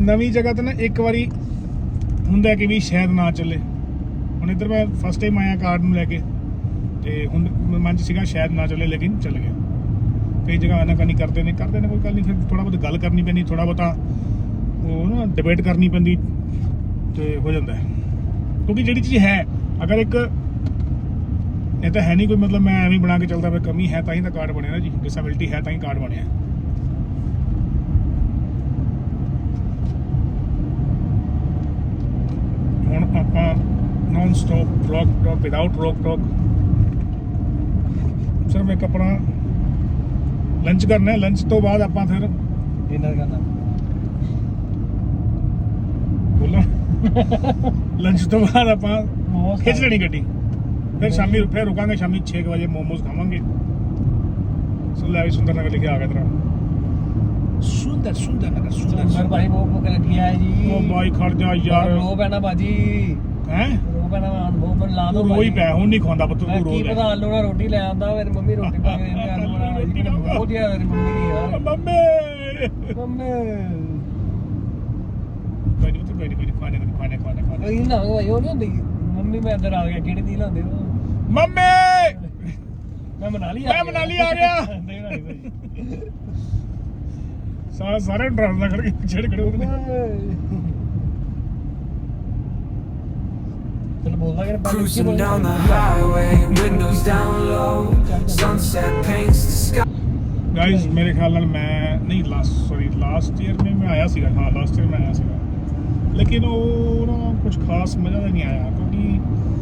ਨਵੀਂ ਜਗ੍ਹਾ ਤੇ ਨਾ ਇੱਕ ਵਾਰੀ ਹੁੰਦਾ ਕਿ ਵੀ ਸ਼ਾਇਦ ਨਾ ਚੱਲੇ। ਹੁਣ ਇੱਧਰ ਮੈਂ ਫਸਟ ਟਾਈਮ ਆਇਆ ਕਾਰਡ ਨੂੰ ਲੈ ਕੇ, ਤੇ ਹੁਣ ਮਨ ਚ ਸੀਗਾ ਸ਼ਾਇਦ ਨਾ ਚੱਲੇ, ਲੇਕਿਨ ਚੱਲ ਗਿਆ। ਕਈ ਜਗ੍ਹਾ ਆਨਾਕਾਨੀ ਕਰਦੇ ਨੇ ਕਰਦੇ ਨੇ ਕੋਈ ਗੱਲ ਨਹੀਂ, ਫਿਰ ਥੋੜਾ ਬਹੁਤ ਗੱਲ ਕਰਨੀ ਪੈਂਦੀ ਥੋੜਾ ਬਹੁਤਾ ਉਹ ਨਾ ਡਿਬੇਟ ਕਰਨੀ ਪੈਂਦੀ ਤੇ ਹੋ ਜਾਂਦਾ ਕਿਉਂਕਿ ਜਿਹੜੀ ਚੀਜ਼ ਹੈ, ਅਗਰ ਇੱਕ ਇਹ ਤਾਂ ਹੈ ਨਹੀਂ ਕੋਈ ਮਤਲਬ ਮੈਂ ਐਵੇਂ ਬਣਾ ਕੇ ਚੱਲਦਾ ਪਿਆ, ਕਮੀ ਹੈ ਤਾਂ ਹੀ ਤਾਂ ਕਾਰਡ ਬਣਿਆ ਨਾ ਜੀ ਡਿਸੇਬਿਲਟੀ ਹੈ ਤਾਂ ਹੀ ਕਾਰਡ ਬਣਿਆ ਹੁਣ ਆਪਾਂ non stop rock talk without rock talk ਸਿਰਫ ਇੱਕ ਆਪਣਾ ਲੰਚ ਕਰਨਾ ਹੈ ਲੰਚ ਤੋਂ ਬਾਅਦ ਆਪਾਂ ਫਿਰ ਡਿਨਰ ਕਰਨਾ ਬੋਲਾਂ ਲੰਚ ਤੋਂ ਬਾਅਦ ਆਪਾਂ ਮੋਮੋਸ ਖਿੱਚ ਲੈਣੀ ਗੱਡੀ। ਫਿਰ ਸ਼ਾਮੀ ਫਿਰ ਰੁਕਾਂਗੇ ਸ਼ਾਮੀ 6 ਵਜੇ ਮੋਮੋਸ ਖਾਵਾਂਗੇ। ਸੋ ਲੈ ਵੀ ਸੁੰਦਰ ਨਗਰ ਲਿਖਿਆ ਆ ਗਿਆ ਤੇਰਾ। ਸੁੰਦਰ ਸੁੰਦਰ ਨਗਰ ਸੁੰਦਰ ਭਾਈ ਬਹੁਤ ਭੁੱਖ ਲੱਗੀ ਹੈ ਜੀ। ਉਹ ਬਾਈ ਖੜ ਜਾ ਯਾਰ। ਰੋ ਪੈਣਾ ਬਾਜੀ ਹੈ? ਰੋ ਪੈਣਾ ਬਹੁਤ ਪਰ ਲਾ ਦੋ ਰੋਈ ਪੈ ਹੁਣ ਨਹੀਂ ਖਾਂਦਾ ਪੁੱਤ ਤੂੰ ਕੀ ਰੋ ਪਤਾ ਆਲੂ ਨਾਲ ਰੋਟੀ ਲੈ ਆਂਦਾ ਮੇਰੀ ਮੰਮੀ ਰੋਟੀ ਪਾ ਕੇ ਦਿੰਦੀ ਆਲੂ ਨਾਲ ਰੋਟੀ। ਬਹੁਤ ਮੇਰੀ ਮੰਮੀ ਦੀ ਯਾਰ। ਮੰਮੀ। ਮੰਮੀ। ਕੋਈ ਨਹੀਂ ਕੋਈ ਨਹੀਂ ਕੋਈ ਨਹੀਂ ਖਾਣੇ ਨੂੰ ਖਾਣੇ ਖਾਣੇ ਖਾਣੇ। ਇਹ ਨਾ ਭਾਈ ਉਹ ਨਹੀਂ ਹੁੰਦੀ। ਮੰਮੀ ਮੈਂ ਅੰਦਰ ਆ ਗਿਆ ਕਿਹੜੀ ਦੀ ਲਾਉਂਦੇ ਉਹ ਮੰਮੀ! ਮੈਂ ਮਨਾਲੀ ਮੈਂ ਮਨਾਲੀ ਆ ਗਿਆ। ਨਹੀਂ ਭਾਈ ਭਾਈ। ਸਾਰੇ ਸਾਰੇ ਡਰਾਈਵਰ ਦਾ ਖੜ ਕੇ ਛੇੜ ਖੜੇ ਕਿ Cruising down the highway, windows down low, sunset paints the sky. Guys ਮੇਰੇ ਖਿਆਲ ਨਾਲ ਮੈਂ ਨਹੀਂ ਲਾਸਟ ਸੌਰੀ ਲਾਸਟ ਈਅਰ में मैं ਆਇਆ ਸੀਗਾ ਹਾਂ ਲਾਸਟ ਈਅਰ ਮੈਂ ਆਇਆ ਸੀਗਾ। ਲੇਕਿਨ ਉਹ ਨਾ ਕੁਝ ਖਾਸ ਮਜ਼ਾ ਨਹੀਂ ਆਇਆ ਕਿਉਂਕਿ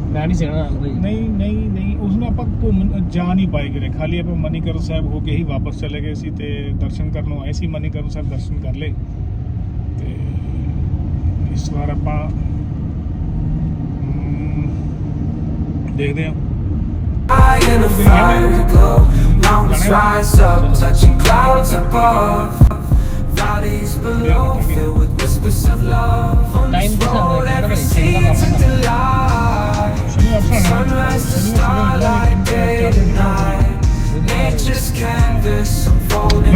ਮੈਂ ਨਹੀਂ ਸਿਆਣਾ ਭਾਈ ਨਹੀਂ ਨਹੀਂ ਨਹੀਂ ਉਸ ਨੂੰ ਆਪਾਂ ਘੁੰਮ ਜਾ ਨਹੀਂ ਪਾਏ ਗਏ ਖਾਲੀ ਆਪਾਂ ਮਨੀਕਰਨ ਸਾਹਿਬ ਹੋ ਕੇ ਹੀ ਵਾਪਸ ਚਲੇ ਗਏ ਸੀ ਤੇ ਦਰਸ਼ਨ ਕਰਨ ਨੂੰ ਆਏ ਸੀ। ਮਨੀਕਰਨ ਸਾਹਿਬ ਦਰਸ਼ਨ ਕਰ ਲਏ। ਤੇ ਇਸ ਵਾਰ ਆਪਾਂ ਦੇਖਦੇ ਹਾਂ। High in a fiery glow, mountains rise up, touching clouds above. Valleys below, filled with whispers of love.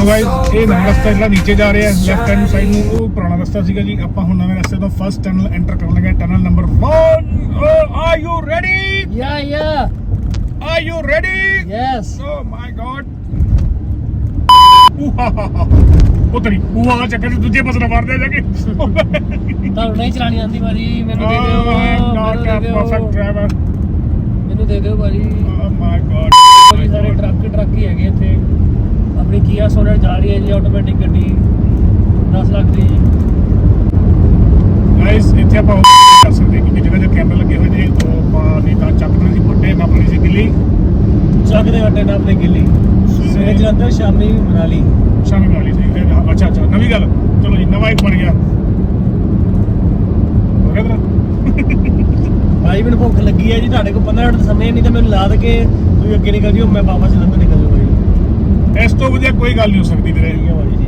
Unfolding ਲੋ ਗਾਇਸ so ਇਹ ਨਵਾਂ ਰਸਤਾ ਜਿਹੜਾ ਨੀਚੇ ਜਾ ਰਿਹਾ ਹੈ bright. ਲੈਫਟ ਹੈਂਡ ਸਾਈਡ ਨੂੰ ਉਹ ਪੁਰਾਣਾ ਰਸਤਾ ਸੀਗਾ ਜੀ। ਆਪਾਂ ਹੁਣ ਨਵੇਂ ਰਸਤੇ ਤੋਂ ਫਸਟ ਟਨਲ ਐਂਟਰ ਕਰਨ ਲੱਗੇ tunnel number 1 are you ready yeah yeah are you ready yes oh my god ਉਹ ਤੇਰੀ ਉਹ ਆ ਚੱਕਰ ਚ ਦੂਜੇ ਪਾਸੇ ਨਾ ਮਾਰਦੇ ਜਾ ਕੇ। ਤੁਹਾਨੂੰ ਨਹੀਂ ਚਲਾਣੀ ਆਂਦੀ ਭਾਜੀ ਮੈਨੂੰ ਦੇ Oh, ਦਿਓ I am not ਮੈਨੂੰ a ਦੇ perfect ਦਿਓ। driver. ਮੈਨੂੰ ਦੇ ਦਿਓ ਭਾਜੀ। Oh my God. ਭਾਜੀ ਸਾਰੇ ਟਰੱਕ ਟਰੱਕ ਹੀ ਹੈਗੇ ਇੱਥੇ। ਕੀਆ ਸੋਨਟ ਜਾ ਰਹੀ ਹੈ ਜੀ ਆਟੋਮੈਟਿਕ ਗੱਡੀ। 10 ਲੱਖ ਦੀ Guys, ਇੱਥੇ ਆਪਾਂ ਉਹ ਕਰ ਸਕਦੇ ਕਿਉਂਕਿ ਜਗ੍ਹਾ ਜਗ੍ਹਾ ਕੈਮਰੇ ਲੱਗੇ ਹੋਏ ਨੇ? ਤੋਂ ਆਪਾਂ ਨਹੀਂ ਤਾਂ ਚੱਕਣਾ ਸੀ ਵੱਡੇ ਨਾਪਣੀ ਸੀ ਦਿੱਲੀ ਚੱਕ ਦੇ ਵੱਟੇ ਨਾਲ ਆਪਣੀ ਗਿੱਲੀ। ਸਵੇਰੇ ਜਲੰਧਰ ਸ਼ਾਮੀ ਮਨਾਲੀ। ਸ਼ਾਮੀ ਸੀ ਇਹ- ਅੱਛਾ ਅੱਛਾ ਨਵੀਂ ਗੱਲ। ਚਲੋ ਜੀ ਨਵਾਂ ਇੱਕ ਬਣ ਗਿਆ। ਭਾਈ ਮੈਨੂੰ ਭੁੱਖ ਲੱਗੀ ਹੈ ਜੀ। ਤੁਹਾਡੇ ਕੋਲ 15 ਮਿੰਟ ਸਮੇਂ ਨਹੀਂ ਤਾਂ ਮੈਨੂੰ ਲਾਦ ਕੇ ਤੁਸੀਂ ਅੱਗੇ ਨਿਕਲ ਜਿਓ ਮੈਂ ਵਾਪਸ ਜਲੰਧਰ ਨਿਕਲ ਇਸ ਤੋਂ ਵਧੀਆ ਕੋਈ ਗੱਲ ਨਹੀਂ ਹੋ ਸਕਦੀ ਵੀਰੇ। ਠੀਕ ਹੈ ਭਾਈ ਜੀ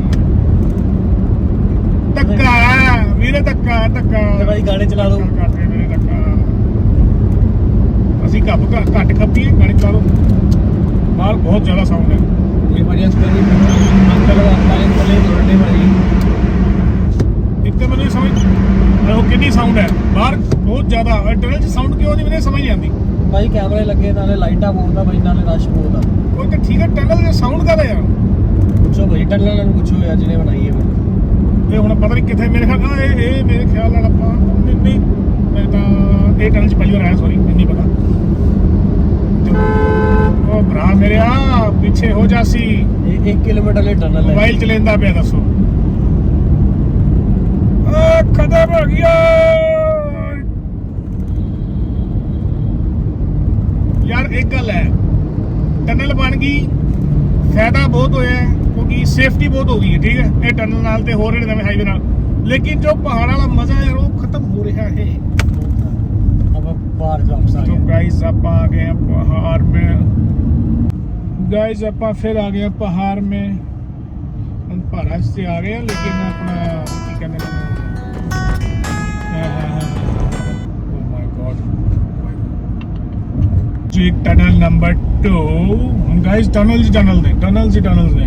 ਧੱਕਾ ਹੈ, ਵੀਰੇ ਧੱਕਾ ਧੱਕਾ। ਤੇ ਭਾਈ ਗਾਣੇ ਚਲਾ ਦਿਓ। ਧੱਕਾ ਕਰਦੇ ਵੀਰੇ ਧੱਕਾ। ਅਸੀਂ ਘੱਪ ਘ- ਘੱਟ ਖੱਪੀਏ ਗਾਣੇ ਚਲਾ ਲਓ। ਬਾਹਰ ਬਹੁਤ ਜ਼ਿਆਦਾ ਸਾਊਂਡ ਹੈ। ਇਹ ਭਾਜੀ ਅੱਜ ਕੱਲ੍ਹ ਅੰਕਲ ਆਪਾਂ ਇਹ ਕੋਲੇ ਦੋੜਨੇ ਭਾਜੀ ਇੱਕ ਤਾਂ ਮੈਨੂੰ ਇਹ ਸਮਝ ਉਹ ਕਿੰਨੀ ਸਾਊਂਡ ਹੈ। ਬਾਹਰ ਬਹੁਤ ਜ਼ਿਆਦਾ ਟਨਲ 'ਚ ਸਾਊਂਡ ਕਿਉਂ ਨਹੀਂ ਮੈਨੂੰ ਇਹ ਸਮਝ ਨਹੀਂ ਆਉਂਦੀ? ਭਾਈ ਕੈਮਰੇ ਲੱਗੇ ਨਾਲੇ ਲਾਈਟਾਂ ਬੋਲਦਾ ਭਾਈ ਨਾਲੇ ਰਸ਼ ਬੋਲਦਾ ਉਹ ਤਾਂ ਠੀਕ ਹੈ ਟਨਲ ਦੇ ਸਾਊਂਡ ਕਾਹਦਾ ਯਾਰ ਪੁੱਛੋ ਭਾਈ ਟੱਲਣ ਨੂੰ ਪੁੱਛੋ ਯਾਰ ਜਿਹਨੇ ਬਣਾਈ ਹੈ। ਇਹ ਹੁਣ ਪਤਾ ਨਹੀਂ ਕਿੱਥੇ ਮੇਰੇ ਖਿਆਲ ਨਾਲ ਇਹ ਇਹ ਮੇਰੇ ਖਿਆਲ ਨਾਲ ਆਪਾਂ ਨਹੀਂ ਨਹੀਂ ਮੈਂ ਤਾਂ ਇਹ ਟਨਲ 'ਚ ਪਹਿਲੀ ਵਾਰ ਆਇਆ ਸੌਰੀ ਨਹੀਂ ਪਤਾ। ਉਹ ਭਰਾ ਮੇਰੇ ਆ ਪਿੱਛੇ ਹੋ ਜਾਸੀ ਇਹ 1 ਕਿਲੋਮੀਟਰ ਲਈ ਟਨਲ ਹੈ। ਮੋਬਾਈਲ ਚਲਾਉਂਦਾ ਪਿਆ ਦੱਸੋ। ਆ ਖਤਮ ਹੋ ਗਿਆ। ਯਾਰ ਇੱਕ ਗੱਲ ਹੈ। ਟਨਲ ਬਣ ਗਈ। ਫਾਇਦਾ ਬਹੁਤ ਹੋਇਆ ਕਿਉਂਕਿ ਸੇਫਟੀ ਬਹੁਤ ਹੋ ਗਈ ਹੈ ਠੀਕ ਹੈ? ਇਹ ਟਨਲ ਨਾਲ ਤੇ ਹੋਰ ਜਿਹੜੇ ਨਵੇਂ ਹਾਈਵੇ ਨਾਲ। ਲੇਕਿਨ ਜੋ ਪਹਾੜ ਵਾਲਾ ਮਜ਼ਾ ਹੈ ਉਹ ਖਤਮ ਹੋ ਰਿਹਾ ਹੈ। ਆਪਾਂ ਆ ਗਏ। ਤਾਂ ਆਪਾਂ ਪਹਾੜ ਮੇ। ਆਪਾਂ ਫਿਰ ਆ ਗਏ ਪਹਾੜ ਮੇ। ਹੁਣ ਪਹਾੜਾਂ 'ਤੇ ਆ ਗਏ ਲੇਕਿਨ ਆਪਣਾ ਕੀ ਕਹਿੰਦੇ ਨੇ? ਡਿਸਟ੍ਰਿਕਟ ਟਨਲ ਨੰਬਰ 2 ਹੁਣ ਗਾਇਸ ਟਨਲ ਜੀ ਟਨਲ ਨੇ ਟਨਲ ਜੀ ਟਨਲ ਨੇ।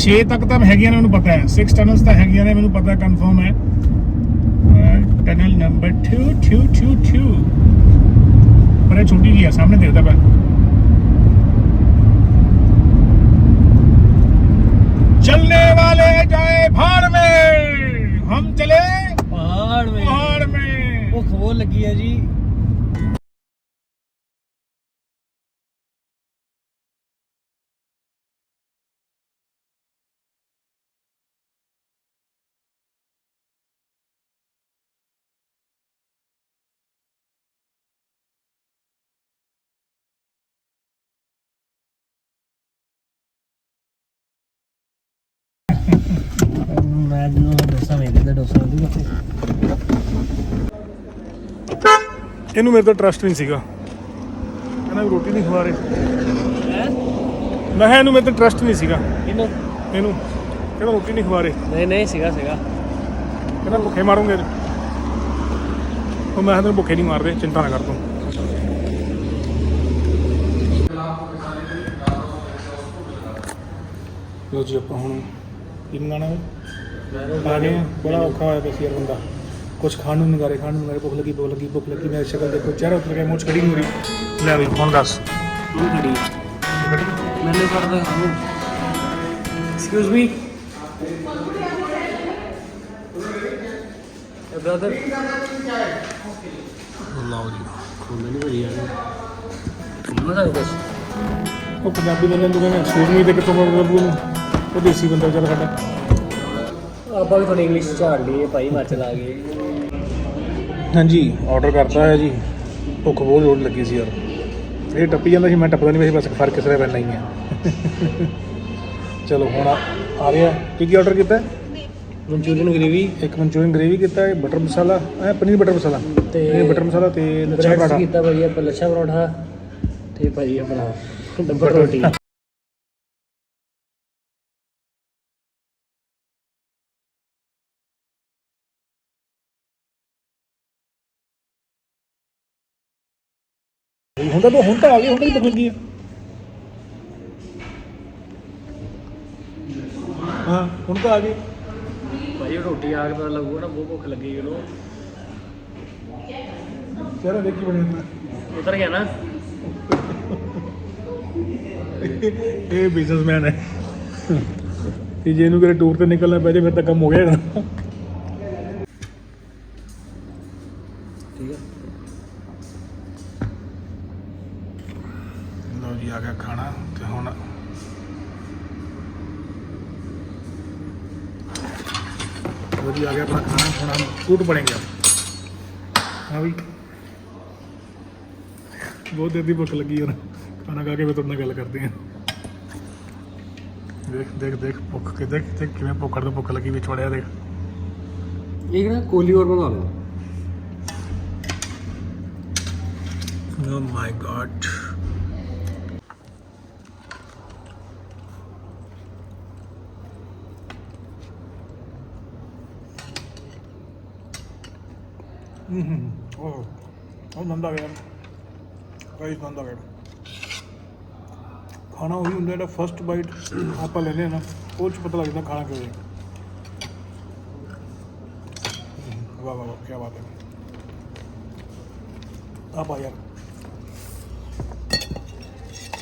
6 ਤੱਕ ਤਾਂ ਹੈਗੀਆਂ ਨੇ ਮੈਨੂੰ ਪਤਾ ਹੈ। 6 ਟਨਲਸ ਤਾਂ ਹੈਗੀਆਂ ਨੇ ਮੈਨੂੰ ਪਤਾ ਕਨਫਰਮ ਹੈ। ਟਨਲ ਨੰਬਰ 2 2 2 ਪਰ ਇਹ ਛੋਟੀ ਜੀ ਹੈ ਸਾਹਮਣੇ ਦੇਖਦਾ ਪਿਆ 我可我 ਲੱਗੀ ਹੈ ਜੀ। ਮੈਂ ਜਿਹਨੂੰ ਡੋਸਾ ਵੇਚਦੇ ਤਾਂ ਡੋਸਾ ਉੱਥੇ। ਇਹਨੂੰ ਮੇਰੇ ਤੋਂ ਟਰਸਟ ਨਹੀਂ ਸੀਗਾ। ਕਹਿੰਦਾ ਵੀ ਰੋਟੀ ਨਹੀਂ ਖਵਾ ਰਹੇ ਮੈਂ ਕਿਹਾ ਇਹਨੂੰ ਮੇਰੇ ਤੇ ਟਰਸਟ ਨਹੀਂ ਸੀਗਾ। ਕਿਨੂੰ ਇਹਨੂੰ। ਕਹਿੰਦਾ ਰੋਟੀ ਨਹੀਂ ਖਵਾ ਰਹੇ ਨਹੀਂ ਨਹੀਂ ਸੀਗਾ ਸੀਗਾ। ਕਹਿੰਦਾ ਭੁੱਖੇ ਮਾਰੂੰਗੇ ਉਹ ਮੈਂ ਕਿਹਾ ਤੈਨੂੰ ਭੁੱਖੇ ਨਹੀਂ ਮਾਰਦੇ ਚਿੰਤਾ ਨਾ ਕਰ ਤੂੰ। ਲੋ ਜੀ ਆਪਾਂ ਹੁਣ ਕੀ ਮੰਗਾਣਾ ਹੈ। ਹਾਂ। ਬੜਾ ਔਖਾ ਹੋਇਆ ਪਿਆ ਸੀ ਯਾਰ ਬੰਦਾ। ਕੁਝ ਖਾਣ ਨੂੰ ਨਗਾਰੇ ਖਾਣ ਨੂੰ ਨਗਾਰੇ ਭੁੱਖ ਲੱਗੀ ਭੁੱਖ ਲੱਗੀ ਭੁੱਖ ਲੱਗੀ। ਮੇਰੀ ਸ਼ਕਲ ਦੇਖੋ ਚਿਹਰਾ ਉਤਰ ਗਿਆ ਮੂੰਹ 'ਚ ਖੜੀ ਨਹੀਂ ਹੋ ਰਹੀ। ਲੈ ਬਈ ਹੁਣ ਦੱਸ। ਤੂੰ ਖੜੀ ਮੈਨੇ ਕਰਦਾ ਐਕਸਕਿਊਜ਼ ਮੀ ਬ੍ਰਦਰ ਲਓ ਜੀ ਖੋਲ੍ਹ ਨਹੀਂ ਭਰੀ ਯਾਰ। ਮਜ਼ਾ ਆ ਬਸ ਉਹ ਪੰਜਾਬੀ ਬੰਦੇ ਨੂੰ ਕਹਿੰਦੇ ਸੂਝ ਨਹੀਂ ਤੇ ਕਿੱਥੋਂ ਮਤਲਬ ਉਹਨੂੰ। ਉਹ ਦੇਸੀ ਬੰਦਾ ਚੱਲ ਸਾਡਾ। ਆਪਾਂ ਵੀ ਥੋੜੀ ਇੰਗਲਿਸ਼ ਝਾੜ ਲਈਏ ਭਾਈ ਹਿਮਾਚਲ ਆ ਗਏ। ਹਾਂਜੀ ਆਰਡਰ ਕਰਤਾ ਹੈ ਜੀ। ਭੁੱਖ ਬਹੁਤ ਜ਼ੋਰ ਲੱਗੀ ਸੀ ਯਾਰ। ਇਹ ਟੱਪੀ ਜਾਂਦਾ ਸੀ ਮੈਂ ਟੱਪਦਾ ਨਹੀਂ ਵੈਸੇ ਬਸ ਫ਼ਰਕ ਕਿਸ ਤਰ੍ਹਾਂ ਪੈਣਾ ਹੀ ਹੈ। ਚਲੋ ਹੁਣ ਆ ਆ ਰਿਹਾ। ਕੀ ਕੀ ਆਰਡਰ ਕੀਤਾ ਹੈ? ਮਨਚੂਰੀਅਨ ਗ੍ਰੇਵੀ ਇੱਕ ਮਨਚੂਰੀਅਨ ਗ੍ਰੇਵੀ ਕੀਤਾ ਹੈ ਬਟਰ ਮਸਾਲਾ ਐ ਪਨੀਰ ਬਟਰ ਮਸਾਲਾ ਤੇ ਪਨੀਰ ਬਟਰ ਮਸਾਲਾ ਤੇ ਲੱਛਾ ਪਰਾਠਾ। ਕੀਤਾ ਭਾਈ ਆਪਾਂ ਲੱਛਾ ਪਰੌਠਾ ਤੇ ਭਾਈ ਆਪਣਾ ਡੱਬਰ ਰੋਟੀ। ਹੁਣ ਤਾਂ ਹੁਣ ਤਾਂ ਆ ਗਈ ਹੁਣ ਤਾਂ ਭੁੱਖ ਲੱਗੀ ਹੈ ਹੁਣ ਤਾਂ ਆ ਗਈ। ਭਾਈ ਰੋਟੀ ਆ ਕੇ ਪਤਾ ਲੱਗੂਗਾ ਨਾ ਬਹੁਤ ਭੁੱਖ ਲੱਗੀ ਉਹਨੂੰ। ਚਿਹਰਾ ਦੇਖੀ ਬਣੀ ਹੁੰਦਾ ਉਤਰ ਗਿਆ ਨਾ। ਇਹ ਬਿਜ਼ਨਸਮੈਨ ਹੈ। ਕਿ ਜੇ ਇਹਨੂੰ ਕਿਤੇ ਟੂਰ ਤੇ ਨਿਕਲਣਾ ਪੈ ਜੇ ਫਿਰ ਤਾਂ ਕੰਮ ਹੋ ਗਿਆ। ਠੀਕ ਹੈ ਵੀ ਆ ਗਿਆ ਖਾਣਾ ਤੇ ਹੁਣ ਉਹ ਆ ਗਿਆ ਆਪਣਾ ਖਾਣਾ ਹੁਣ ਹਮ ਸੂਟ ਹਾਂ ਵੀ। ਬਹੁਤ ਦੇਰ ਦੀ ਭੁੱਖ ਲੱਗੀ ਹੁਣ ਖਾਣਾ ਖਾ ਕੇ ਮੈਂ ਤੁਹਾਡੇ ਗੱਲ ਕਰਦੇ ਹਾਂ। ਦੇਖ ਦੇਖ ਦੇਖ ਭੁੱਖ ਕਿ ਦੇਖ ਦੇਖ ਕਿਵੇਂ ਭੁੱਖ ਤੋਂ ਭੁੱਖ ਲੱਗੀ ਵਿੱਚ ਵੜਿਆ ਦੇਖ। ਇਹ ਨਾ ਕੋਲੀ ਹੋਰ ਬਣਾ ਲਓ। ਓ ਮਾਈ ਗॉड 음, 어, 어 난다 ਗਿਆ ਗਾਇਸ 난다 ਗਿਆ ਖਾਣਾ ਉਹੀ ਹੁੰਦਾ ਜਿਹੜਾ ਫਰਸਟ ਬਾਈਟ ਆਪਾਂ ਲੈਨੇ ਆ ਨਾ ਉਹ ਚ ਪਤਾ ਲੱਗਦਾ ਖਾਣਾ ਕਿਵੇਂ। ਵਾਹ ਵਾਹ ਕੀ ਬਾਤ ਹੈ। ਆ ਬਾਇਆ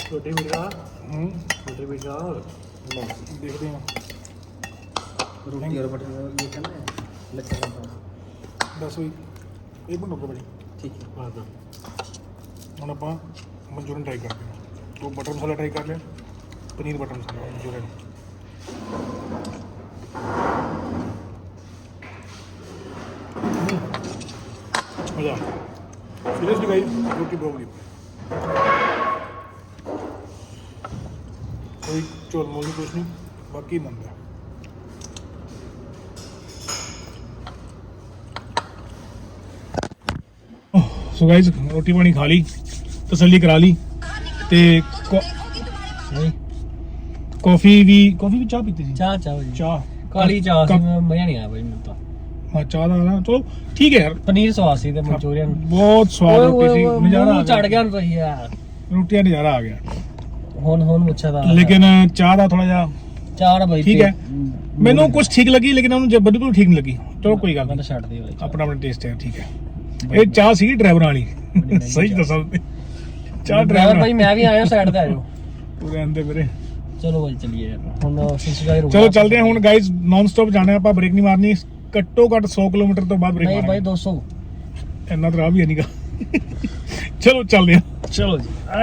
ਛੋਟੇ ਵੀਰਾ ਹੂੰ ਛੋਟੇ ਵੀਰਾ ਦੇਖਦੇ ਆ ਰੋਟੀ ਔਰ ਬਟਨ ਦੇਖਣਾ ਲੱਗਾ ਬਸ ਹੋਈ ਇਹ ਬਣੂ ਬੜੀ ਠੀਕ ਹੈ। ਬਾਦ ਹੁਣ ਆਪਾਂ ਮਨਚੂਰੀਅਨ ਟਰਾਈ ਕਰਦੇ ਹਾਂ। ਤੋਂ ਬਟਰ ਮਸਾਲਾ ਟਰਾਈ ਕਰ ਲਿਆ ਪਨੀਰ ਬਟਰ ਮਸਾਲਾ ਮਨਚੂਰੀਅਨ। ਮਜ਼ਾ ਸੀਰੀਅਸਲੀ ਗਾਇਸ ਰੋਟੀ ਬਹੁਤ ਵਧੀਆ ਕੋਈ ਚੋਲ ਮੋਲੀ ਕੁਛ ਨਹੀਂ। ਬਾਕੀ ਮੰਦਾ ਸੋ ਗਾਇਜ਼ ਰੋਟੀ ਪਾਣੀ ਖਾ ਲਈ ਤਸੱਲੀ ਕਰਾ ਲਈ ਤੇ ਕਾਫੀ ਵੀ ਕਾਫੀ ਵੀ ਚਾਹ ਪੀਤੀ ਸੀ? ਚਾਹ ਚਾਹ ਚਾਹ। ਕਾਲੀ ਚਾਹ ਮਜ਼ਾ ਨਹੀਂ ਆਇਆ ਬਾਈ ਮੈਨੂੰ ਤਾਂ। ਹਾਂ ਦਾ ਨਾ ਚਲੋ ਠੀਕ ਹੈ ਪਨੀਰ ਸਵਾਦ ਸੀ ਤੇ ਮਨਚੂਰੀਅਨ। ਬਹੁਤ ਸਵਾਦ ਰੋਟੀ ਸੀ ਨਜ਼ਾਰਾ ਚੜ ਗਿਆ। ਨਾ ਯਾਰ। ਰੋਟੀਆਂ ਨਜ਼ਾਰਾ ਆ ਗਿਆ। ਹੁਣ ਹੁਣ ਮੁੱਛਾ ਦਾ ਲੇਕਿਨ ਚਾਹ ਦਾ ਥੋੜਾ ਜਿਹਾ ਚਾਹ ਦਾ ਬਾਈ ਠੀਕ ਹੈ। ਮੈਨੂੰ ਕੁਝ ਠੀਕ ਲੱਗੀ ਲੇਕਿਨ ਉਹਨੂੰ ਬਿਲਕੁਲ ਠੀਕ ਨਹੀਂ ਲੱਗੀ। ਚਲੋ ਕੋਈ ਗੱਲ ਨਹੀਂ। ਛੱਡ ਦੇ ਬਾਈ। ਆਪਣਾ ਆਪਣਾ ਟੇਸਟ ਹੈ ਠੀਕ ਹੈ। ਇਹ ਚਾਹ ਸੀ ਡਰਾਈਵਰਾਂ ਵਾਲੀ। ਸਹੀ ਦੱਸਾਂ ਤੇ। ਚਾਹ ਡਰਾਈਵਰ ਭਾਈ ਮੈਂ ਵੀ ਆਇਆ ਸਾਈਡ ਤੇ ਆਇਓ। ਪੂਰੇ ਆਂਦੇ ਵੀਰੇ ਚਲੋ ਭਾਈ ਚਲੀਏ ਯਾਰ। ਹੁਣ ਸਬਸਕ੍ਰਾਈਬ ਚਲੋ ਚੱਲਦੇ ਹਾਂ ਹੁਣ ਗਾਇਜ਼ ਨਾਨ ਸਟਾਪ ਜਾਣਾ ਆਪਾਂ ਬ੍ਰੇਕ ਨਹੀਂ ਮਾਰਨੀ। ਘੱਟੋ ਘੱਟ 100 ਕਿਲੋਮੀਟਰ ਤੋਂ ਬਾਅਦ ਬ੍ਰੇਕ ਨਹੀਂ ਭਾਈ ਮਾਰਾਂਗੇ 200 ਇੰਨਾ ਤਾਂ ਰਾਹ ਵੀ ਹੈ ਨਹੀਂਗਾ ਚਲੋ ਚੱਲਦੇ ਹਾਂ। ਚਲੋ ਜੀ।